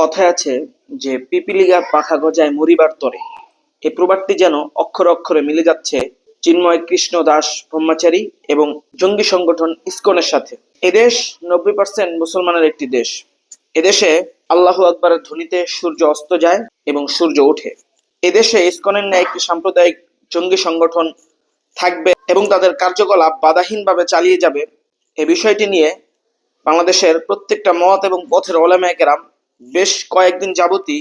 কথায় আছে যে, পিপিলিগা পাখা গজায় মরিবার তরে। এই প্রবাদটি যেন অক্ষরে অক্ষরে মিলে যাচ্ছে চিন্ময় কৃষ্ণ দাস ব্রহ্মচারী এবং জঙ্গি সংগঠন ইসকনের সাথে। এদেশ নব্বই পার্সেন্ট মুসলমানের একটি দেশ। এদেশে আল্লাহ আকবরের ধ্বনিতে সূর্য অস্ত যায় এবং সূর্য ওঠে। এদেশে ইসকনের ন্যায় একটি সাম্প্রদায়িক জঙ্গি সংগঠন থাকবে এবং তাদের কার্যকলাপ বাধাহীনভাবে চালিয়ে যাবে। এ বিষয়টি নিয়ে বাংলাদেশের প্রত্যেকটা মত এবং পথের ওলামায়কেরাম বেশ কয়েকদিন যাবতই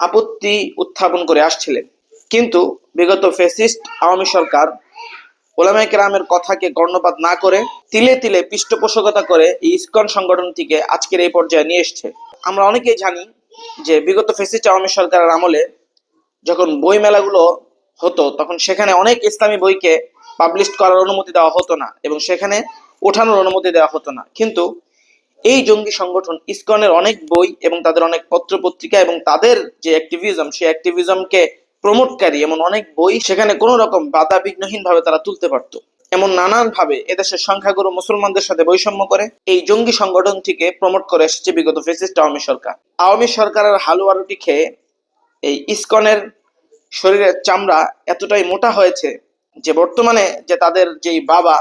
আপত্তি উত্থাপন করে আসছিলেন। কিন্তু বিগত ফেসিস্ট আওয়ামী সরকার কেরামের কথাকে কর্ণপাত না করে তিলে তিলে পৃষ্ঠপোষকতা করে এই ইসকন সংগঠনটিকে আজকের এই পর্যায়ে নিয়ে এসছে। আমরা অনেকেই জানি যে বিগত ফেসিস্ট আওয়ামী সরকারের আমলে যখন বই মেলাগুলো হতো, তখন সেখানে অনেক ইসলামী বইকে পাবলিশ করার অনুমতি দেওয়া হতো না এবং সেখানে ওঠানোর অনুমতি দেওয়া হতো না। কিন্তু এই জঙ্গি সংগঠন ইসকনের অনেক বই এবং তাদের অনেক পত্র পত্রিকা এবং তাদের যে অ্যাক্টিভিজম সেই অ্যাক্টিভিজমকে প্রমোটকারী এমন অনেক বই সেখানে কোনো রকম বাধা বিঘ্নহীন ভাবে তারা তুলতে পারতো। এমন নানান ভাবে এদেশের সংখ্যাগুরু মুসলমানদের সাথে বৈষম্য করে এই জঙ্গি সংগঠনটিকে প্রমোট করে এসেছে বিগত ফেসিস্ট আওয়ামী সরকার। আওয়ামী সরকারের হালুয়া রুটি খেয়ে এই ইসকনের শরীরের চামড়া এতটাই মোটা হয়েছে যে বর্তমানে যে তাদের যেই বাবা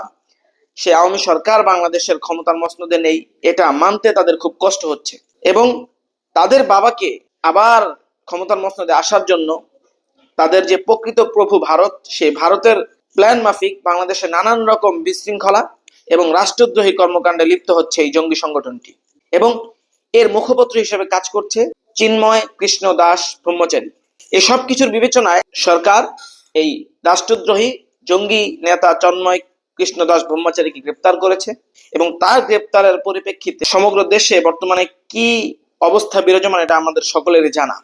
সে আওয়ামী সরকার বাংলাদেশের ক্ষমতার মসনদে নেই, এটা মানতে তাদের খুব কষ্ট হচ্ছে। এবং তাদের বাবাকে আবার ক্ষমতার মসনদে আসার জন্য তাদের যে প্রকৃত প্রভু ভারত সেই ভারতের প্ল্যান মাফিক বাংলাদেশে নানান রকম বিশৃঙ্খলা এবং রাষ্ট্রদ্রোহী কর্মকাণ্ডে লিপ্ত হচ্ছে এই জঙ্গি সংগঠনটি। এবং এর মুখপত্র হিসেবে কাজ করছে চিন্ময় কৃষ্ণ দাস ব্রহ্মচারী। এই সব কিছুর বিবেচনায় সরকার, এই রাষ্ট্রদ্রোহী জঙ্গি নেতা চন্ময় কৃষ্ণ দাস ব্রহ্মচারীকে গ্রেপ্তার করেছে এবং তার গ্রেপ্তারের পরিপ্রেক্ষিতে সমগ্র দেশে বর্তমানে কি অবস্থা বিরাজমান এটা আমাদের সকলেরই জানা।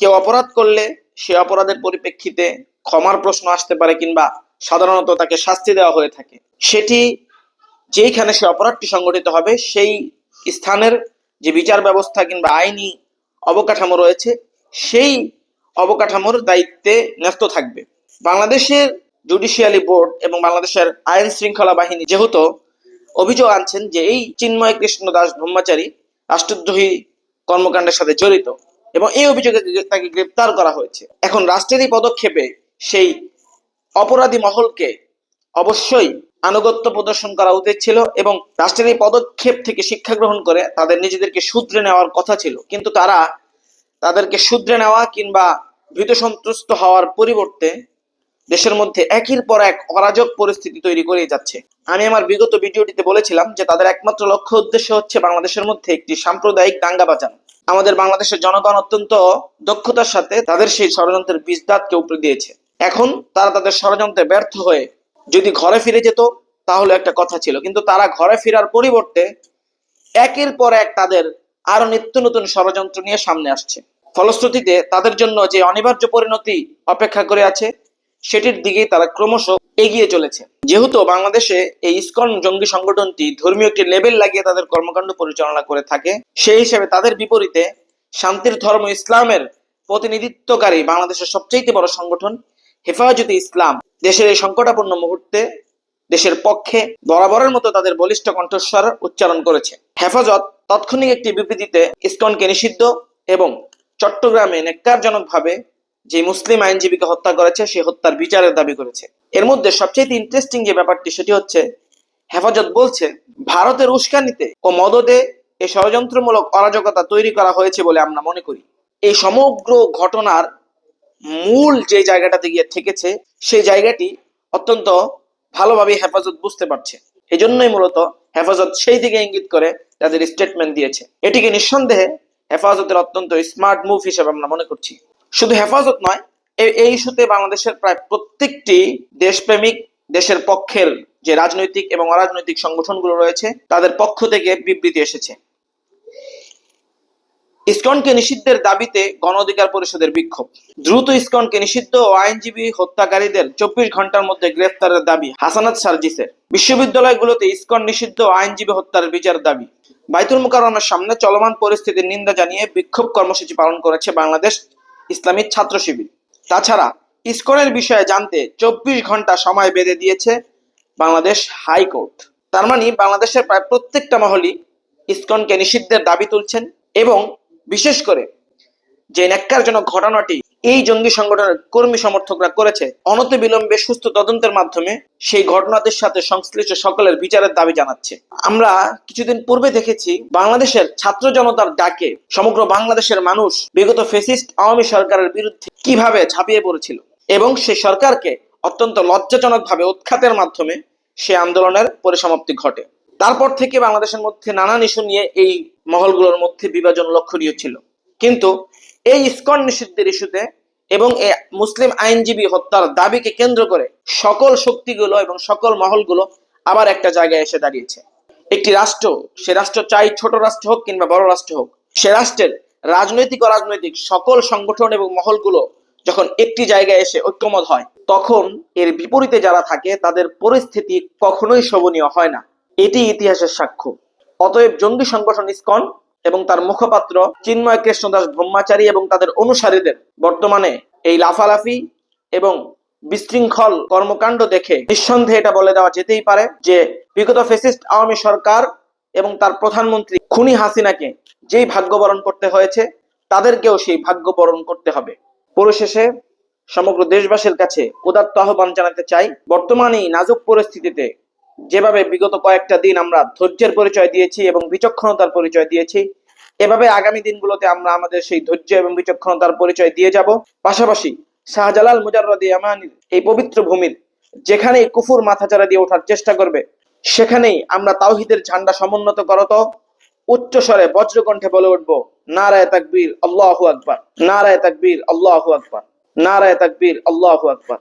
কেউ অপরাধ করলে সে অপরাধের পরিপ্রেক্ষিতে ক্ষমার প্রশ্ন আসতে পারে কিংবা সাধারণত তাকে শাস্তি দেওয়া হয়ে থাকে। সেটি যেইখানে সে অপরাধটি সংগঠিত হবে, সেই স্থানের যে বিচার ব্যবস্থা কিংবা আইনি অবকাঠামো রয়েছে, সেই অবকাঠামোর দায়িত্বে ন্যস্ত থাকবে। বাংলাদেশের জুডিশিয়ালি বোর্ড এবং বাংলাদেশের আইন শৃঙ্খলা বাহিনী যেহেতু অভিযোগ আনছেন যে এই চিন্ময় কৃষ্ণ দাস ব্রহ্মচারী রাষ্ট্রদ্রোহী কর্মকাণ্ডের সাথে জড়িত এবং এই অভিযোগে তাকে গ্রেপ্তার করা হয়েছে। এখন রাষ্ট্রের এই পদক্ষেপে সেই অপরাধী মহলকে অবশ্যই আনুগত্য প্রদর্শন করা উচিত ছিল এবং রাষ্ট্রের এই পদক্ষেপ থেকে শিক্ষা গ্রহণ করে তাদের নিজেদেরকে শুধরে নেওয়ার কথা ছিল। কিন্তু তারা তাদেরকে শুধরে নেওয়া কিংবা ভীত সন্ত্রস্ত হওয়ার পরিবর্তে দেশের মধ্যে একের পর এক অরাজক পরিস্থিতি তৈরি করে যাচ্ছে। আমি আমার বিগত ভিডিওটিতে বলেছিলাম যে তাদের একমাত্র লক্ষ্য উদ্দেশ্য হচ্ছে বাংলাদেশের মধ্যে একটি সাম্প্রদায়িক দাঙ্গা বাঁচানো। আমাদের বাংলাদেশের জনগণ অত্যন্ত দক্ষতার সাথে তাদের সেই ষড়যন্ত্রের বীজদাতকে উপরে দিয়েছে। এখন তারা তাদের ষড়যন্ত্রে ব্যর্থ হয়ে যদি ঘরে ফিরে যেত, তাহলে একটা কথা ছিল, কিন্তু তারা ঘরে ফেরার পরিবর্তে একের পর এক তাদের আরও নিত্য নতুন ষড়যন্ত্র নিয়ে সামনে আসছে। ফলশ্রুতিতে তাদের জন্য যে অনিবার্য পরিণতি অপেক্ষা করে আছে সেটির দিকেই তারা ক্রমশ এগিয়ে চলেছে। যেহেতু বাংলাদেশে এই ইসকন জঙ্গি সংগঠনটি ধর্মীয় একটি লেবেল লাগিয়ে তাদের কর্মকাণ্ড পরিচালনা করে থাকে, সেই হিসেবে তাদের বিপরীতে শান্তির ধর্ম ইসলামের প্রতিনিধিত্বকারী বাংলাদেশের সবচেয়ে বড় সংগঠন হেফাজতে ইসলাম দেশের এই সংকটাপন্ন মুহূর্তে দেশের পক্ষে বরাবরের মতো তাদের বলিষ্ঠ কণ্ঠস্বর উচ্চারণ করেছে। হেফাজত তাৎক্ষণিক একটি বিবৃতিতে ইসকনকে নিষিদ্ধ এবং চট্টগ্রামে নেককারজনকভাবে যে মুসলিম আইনজীবীকে হত্যা করেছে, সে হত্যার বিচারের দাবি করেছে। এর মধ্যে সবচেয়ে ইন্টারেস্টিং যে ব্যাপারটি, সেটি হচ্ছে, হেফাজত বলছে, ভারতের উস্কানিতে ও মদদে এই ষড়যন্ত্রমূলক অরাজকতা তৈরি করা হয়েছে বলে আমরা মনে করি। এই সমগ্র ঘটনার মূল যে জায়গাটাতে গিয়ে ঠেকেছে সেই জায়গাটি অত্যন্ত ভালোভাবে হেফাজত বুঝতে পারছে। এজন্যই মূলত হেফাজত সেই দিকে ইঙ্গিত করে, তাদের স্টেটমেন্ট দিয়েছে। এটিকে নিঃসন্দেহে হেফাজতের অত্যন্ত স্মার্ট মুভ হিসেবে আমরা মনে করছি। শুধু হেফাজত নয় এই ইস্যুতে বাংলাদেশের প্রায় প্রত্যেকটি দেশপ্রেমিক দেশের পক্ষের যে রাজনৈতিক এবং অরাজনৈতিক সংগঠনগুলো রয়েছে, তাদের পক্ষ থেকে বিবৃতি এসেছে। ইসকনকে নিষিদ্ধের দাবিতে গণ অধিকার পরিষদের বিক্ষোভ। দ্রুত ইসকনকে নিষিদ্ধ ও আইনজীবী হত্যাকারীদের চব্বিশ ঘণ্টার মধ্যে গ্রেফতারের দাবি হাসানাত সার্জিসের। বিশ্ববিদ্যালয়গুলোতে ইসকন নিষিদ্ধ ও আইনজীবী হত্যার বিচার দাবি। বাইতুল মুকাররমের সামনে চলমান পরিস্থিতির নিন্দা জানিয়ে বিক্ষোভ কর্মসূচি পালন করেছে বাংলাদেশ ইসলামী ছাত্র শিবির। তাছাড়া ইস্কনের বিষয়ে জানতে চব্বিশ ঘণ্টা সময় বেঁধে দিয়েছে বাংলাদেশ হাইকোর্ট। তার মানে বাংলাদেশের প্রায় প্রত্যেকটা মহলই ইসকনকে নিষিদ্ধের দাবি তুলছেন এবং বিশেষ করে যে ন্যাক্কারজনক ঘটনাটি এই জঙ্গি সংগঠনের কর্মী সমর্থকরা করেছে অনতি বিলম্বে সুস্থ তদন্তের মাধ্যমে সেই ঘটনাদের সাথে সংশ্লিষ্ট সকলের বিচারের দাবি জানাচ্ছে। আমরা কিছুদিন পূর্বে দেখেছি, বাংলাদেশের ছাত্র জনতার ডাকে সমগ্র বাংলাদেশের মানুষ বিগত ফেসিস্ট আওয়ামী সরকারের বিরুদ্ধে কীভাবে ঝাঁপিয়ে পড়েছিল এবং সেই সরকারকে অত্যন্ত লজ্জাজনকভাবে উৎখাতের মাধ্যমে সে আন্দোলনের পরিসমাপ্তি ঘটে। তারপর থেকে বাংলাদেশের মধ্যে নানান ইস্যু নিয়ে এই মহলগুলোর মধ্যে বিভাজন লক্ষণীয় ছিল। কিন্তু এই ইস্কন নিষিদ্ধের ইস্যুতে এবং মুসলিম আইনজীবী হত্যার দাবিকে কেন্দ্র করে সকল শক্তিগুলো এবং সকল মহলগুলো আবার একটা জায়গায় এসে দাঁড়িয়েছে। একটি রাষ্ট্র, সে রাষ্ট্র চাই ছোট রাষ্ট্র হোক কিংবা বড় রাষ্ট্র হোক, সে রাষ্ট্রের রাজনৈতিক অরাজনৈতিক সকল সংগঠন এবং মহলগুলো যখন একটি জায়গায় এসে ঐক্যমত হয়, তখন এর বিপরীতে যারা থাকে, তাদের পরিস্থিতি কখনোই শোভনীয় হয় না। এটি ইতিহাসের সাক্ষ্য। অতএব জঙ্গি সংগঠন ইসকন এবং তার মুখপাত্র চিন্ময় কৃষ্ণদাস ব্রহ্মাচারী এবং তাদের অনুসারীদের বর্তমানে এই লাফালাফি এবং বিশৃঙ্খল কর্মকাণ্ড দেখে নিঃসন্দেহে এটা বলে দেওয়া যেতেই পারে যে বিগত ফেসিস্ট আওয়ামী সরকার এবং তার প্রধানমন্ত্রী খুনি হাসিনাকে যেই ভাগ্য বরণ করতে হয়েছে, তাদেরকেও সেই ভাগ্য বরণ করতে হবে। পরিশেষে সমগ্র দেশবাসীর কাছে উদাত্ত আহ্বান জানাতে চাই বর্তমানে এই নাজুক পরিস্থিতিতে যেভাবে বিগত কয়েকটা দিন আমরা ধৈর্যের পরিচয় দিয়েছি এবং বিচক্ষণতার পরিচয় দিয়েছি, এভাবে আগামী দিনগুলোতে আমরা আমাদের সেই ধৈর্য এবং বিচক্ষণতার পরিচয় দিয়ে যাব। পাশাপাশি শাহজালাল মুজাররদি আমানির এই পবিত্র ভূমির যেখানেই কুফুর মাথাচাড়া দিয়ে ওঠার চেষ্টা করবে, সেখানেই আমরা তাওহিদের ঝান্ডা সমুন্নত করত। উচ্চ স্বরে বজ্রকণ্ঠে বলে উঠবো, নারায় তাকবীর আল্লাহু আকবার, নারায় তাকবীর আল্লাহু আকবার, নারায় তাকবীর আল্লাহু আকবার।